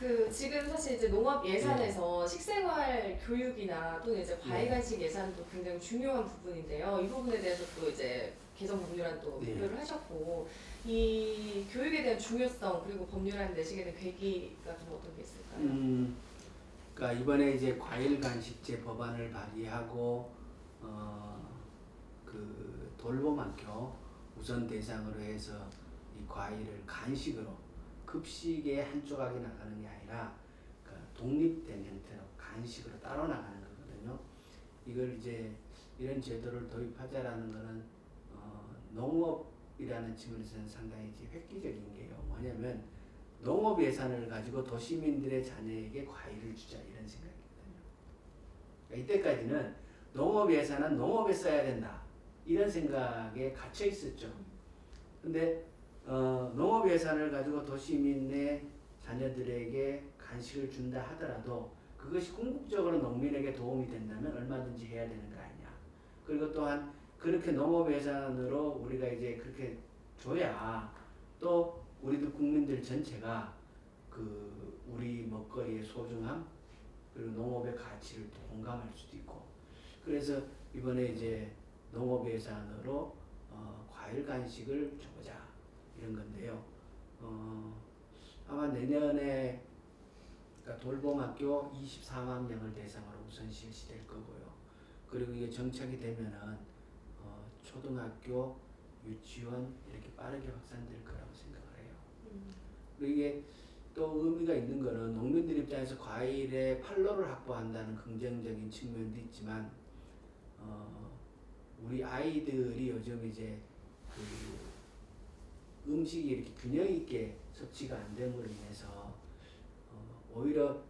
그 지금 사실 이제 농업 예산에서 식생활 교육이나 또는 이제 과일 네. 간식 예산도 굉장히 중요한 부분인데요. 이 부분에 대해서 또 이제 개정 법률안 또 네. 발표를 하셨고 이 교육에 대한 중요성 그리고 법률안 내시게 된 계기가 좀 어떤 게 있을까요? 음, 그러니까 이번에 이제 과일 간식제 법안을 발의하고 어, 그 돌봄 학교 우선 대상으로 해서 이 과일을 간식으로 급식의 한 조각이 나가는 게 아니라 그 독립된 형태로 간식으로 따로 나가는 거거든요. 이걸 이제 이런 제도를 도입하자라는 거는 어, 농업이라는 측면에서는 상당히 이제 획기적인 게요. 뭐냐면 농업 예산을 가지고 도시민들의 자녀에게 과일을 주자 이런 생각이거든요. 그러니까 이때까지는 농업 예산은 농업에 써야 된다 이런 생각에 갇혀 있었죠. 근데 어, 농업 예산을 가지고 도시민의 자녀들에게 간식을 준다 하더라도 그것이 궁극적으로 농민에게 도움이 된다면 얼마든지 해야 되는 거 아니냐. 그리고 또한 그렇게 농업 예산으로 우리가 이제 그렇게 줘야 또 우리도 국민들 전체가 그 우리 먹거리의 소중함 그리고 농업의 가치를 또 공감할 수도 있고 그래서 이번에 이제 농업 예산으로 어, 과일 간식을 줘보자 이런 건데요. 어, 아마 내년에 그러니까 돌봄학교 24만 명을 대상으로 우선 실시될 거고요. 그리고 이게 정착이 되면은 어, 초등학교, 유치원 이렇게 빠르게 확산될 거라고 생각을 해요. 음. 그리고 이게 또 의미가 있는 거는 농민들 입장에서 과일의 판로를 확보한다는 긍정적인 측면도 있지만 어, 우리 아이들이 요즘 이제 그 음식이 이렇게 균형 있게 섭취가 안 됨으로 인해서 어, 오히려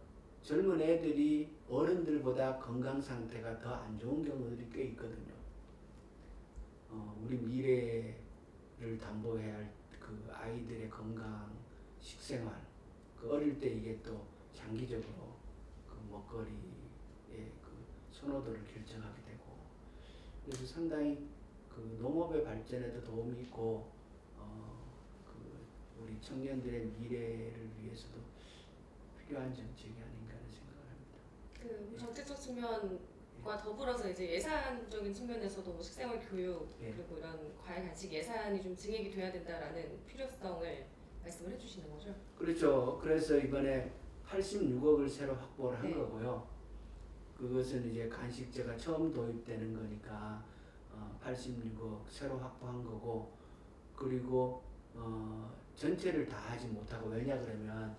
젊은 애들이 어른들보다 건강 상태가 더 안 좋은 경우들이 꽤 있거든요. 어, 우리 미래를 담보해야 할 그 아이들의 건강, 식생활, 그 어릴 때 이게 또 장기적으로 그 먹거리의 그 선호도를 결정하게 되고 그래서 상당히 그 농업의 발전에도 도움이 있고 어, 그 우리 청년들의 미래를 위해서도 필요한 정책이 아닌가 하는 생각을 합니다. 그 정책적 측면과 더불어서 이제 예산적인 측면에서도 뭐 식생활 교육 예. 그리고 이런 과일 간식 예산이 좀 증액이 돼야 된다라는 필요성을 말씀을 해주시는 거죠. 그렇죠. 그래서 이번에 86억을 새로 확보를 한 네. 거고요. 그것은 이제 간식제가 처음 도입되는 거니까 어, 86억 새로 확보한 거고 그리고 어, 전체를 다 하지 못하고 왜냐 그러면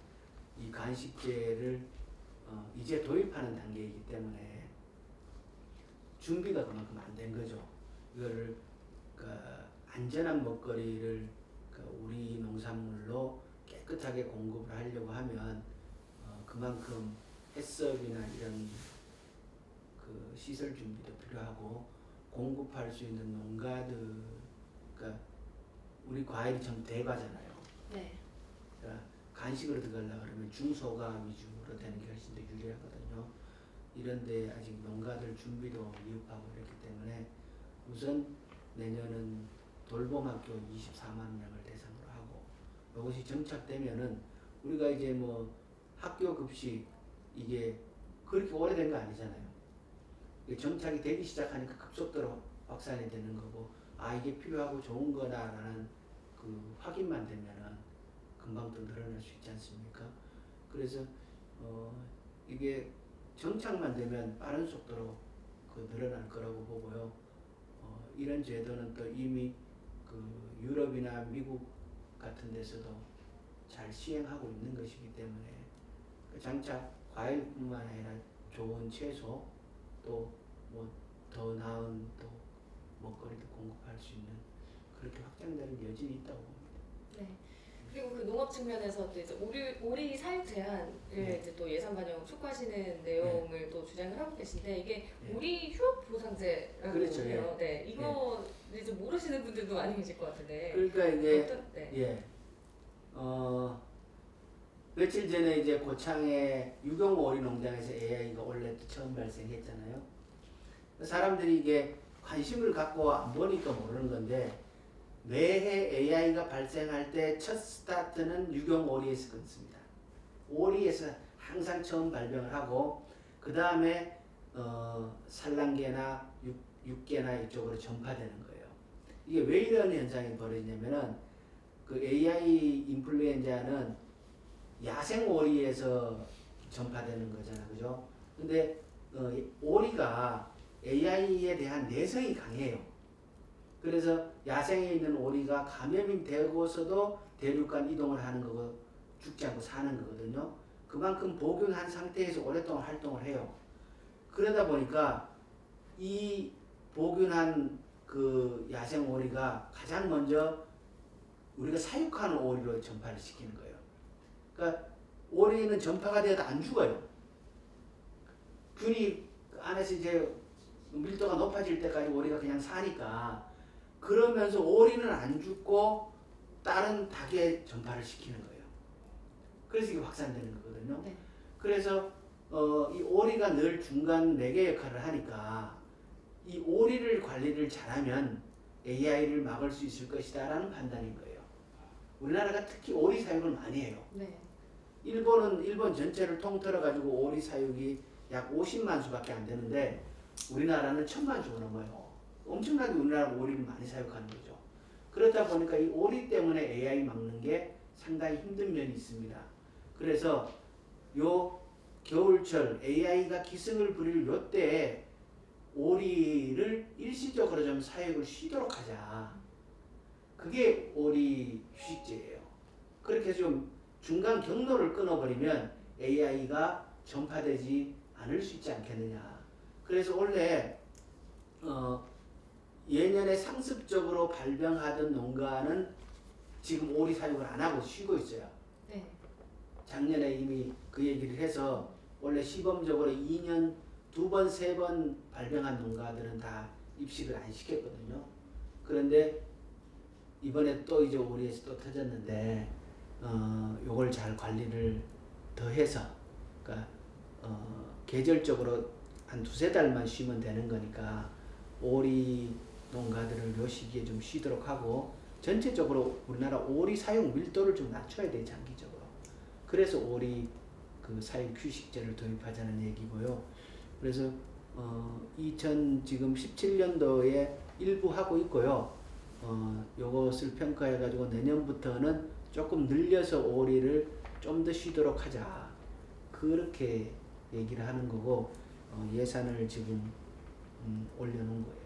이 간식제를 어, 이제 도입하는 단계이기 때문에 준비가 그만큼 안 된 거죠. 이거를 그 안전한 먹거리를 그 우리 농산물로 깨끗하게 공급을 하려고 하면 어, 그만큼 해썹이나 이런 그 시설 준비도 필요하고 공급할 수 있는 농가들 그러니까 우리 과일이 전 대과잖아요. 네. 그러니까 간식으로 들어가려 그러면 중소가 위주로 되는 게 훨씬 더 유리하거든요. 이런데 아직 농가들 준비도 미흡하고 이렇기 때문에 우선 내년은 돌봄학교 24만 명을 대상으로 하고 이것이 정착되면은 우리가 이제 뭐 학교 급식 이게 그렇게 오래된 거 아니잖아요. 정착이 되기 시작하니까 급속도로 확산이 되는 거고 아 이게 필요하고 좋은 거다라는 그 확인만 되면은 금방 또 늘어날 수 있지 않습니까? 그래서 어 이게 정착만 되면 빠른 속도로 그 늘어날 거라고 보고요. 어 이런 제도는 또 이미 그 유럽이나 미국 같은 데서도 잘 시행하고 있는 것이기 때문에 그 장차 과일뿐만 아니라 좋은 채소 또 뭐 더 나은 또 먹거리도 공급할 수 있는 그렇게 확장되는 여진이 있다고 봅니다. 네. 그리고 그 농업 측면에서도 이제 오리, 오리 사육 제한을 네. 이제 또 예산 반영 촉구하시는 내용을 또 주장을 하고 계신데 이게 네. 오리 휴업 보상제라고 그렇죠, 해요. 네. 이거 이제 모르시는 분들도 많이 계실 것 같은데. 그러니까 이게 어떤 네. 예. 어, 며칠 전에 이제 고창의 유경호 오리 농장에서 AI가 원래 또 처음 발생했잖아요. 사람들이 이게 관심을 갖고 안 보니까 모르는 건데 매해 AI가 발생할 때 첫 스타트는 유경오 오리에서 끊습니다. 오리에서 항상 처음 발병을 하고 그 다음에 어, 산란계나 육, 육계나 이쪽으로 전파되는 거예요. 이게 왜 이런 현상이 벌어지냐면은 그 AI 인플루엔자는 야생 오리에서 전파되는 거잖아, 그죠? 근데 어, 이 오리가 AI에 대한 내성이 강해요. 그래서 야생에 있는 오리가 감염이 되고서도 대륙간 이동을 하는 거고 죽지 않고 사는 거거든요. 그만큼 복용한 상태에서 오랫동안 활동을 해요. 그러다 보니까 이 복균한 그 야생 오리가 가장 먼저 우리가 사육하는 오리로 전파를 시키는 거예요. 그러니까 오리는 전파가 되어도 안 죽어요. 균이 그 안에서 이제 밀도가 높아질 때까지 오리가 그냥 사니까 그러면서 오리는 안 죽고 다른 닭에 전파를 시키는 거예요. 그래서 이게 확산되는 거거든요. 네. 그래서 어, 이 오리가 늘 중간 매개 역할을 하니까 이 오리를 관리를 잘하면 AI를 막을 수 있을 것이다 라는 판단인 거예요. 우리나라가 특히 오리 사육을 많이 해요. 네. 일본은 일본 전체를 통틀어 가지고 오리 사육이 약 50만 수밖에 안 되는데 우리나라는 천만 수가 넘어요. 엄청나게 우리나라 오리를 많이 사육하는 거죠. 그렇다 보니까 이 오리 때문에 AI 막는 게 상당히 힘든 면이 있습니다. 그래서 요 겨울철 AI가 기승을 부릴 요때 오리를 일시적으로 좀 사육을 쉬도록 하자. 그게 오리 휴식제예요. 그렇게 좀 중간 경로를 끊어버리면 AI가 전파되지 않을 수 있지 않겠느냐. 그래서 원래 어, 예년에 상습적으로 발병하던 농가는 지금 오리 사육을 안 하고 쉬고 있어요. 네. 작년에 이미 그 얘기를 해서 원래 시범적으로 2년 두 번, 세 번 발병한 농가들은 다 입식을 안 시켰거든요. 그런데 이번에 또 이제 오리에서 또 터졌는데 어, 요걸 잘 관리를 더 해서 그러니까 어, 계절적으로 한 두세 달만 쉬면 되는 거니까 오리 농가들을 요 시기에 좀 쉬도록 하고 전체적으로 우리나라 오리 사용 밀도를 좀 낮춰야 돼 장기적으로. 그래서 오리 그 사육 휴식제를 도입하자는 얘기고요. 그래서 어, 2000 지금 17년도에 일부 하고 있고요. 어, 요것을 평가해 가지고 내년부터는 조금 늘려서 오리를 좀 더 쉬도록 하자. 그렇게 얘기를 하는 거고 어, 예산을 지금 음, 올려놓은 거예요.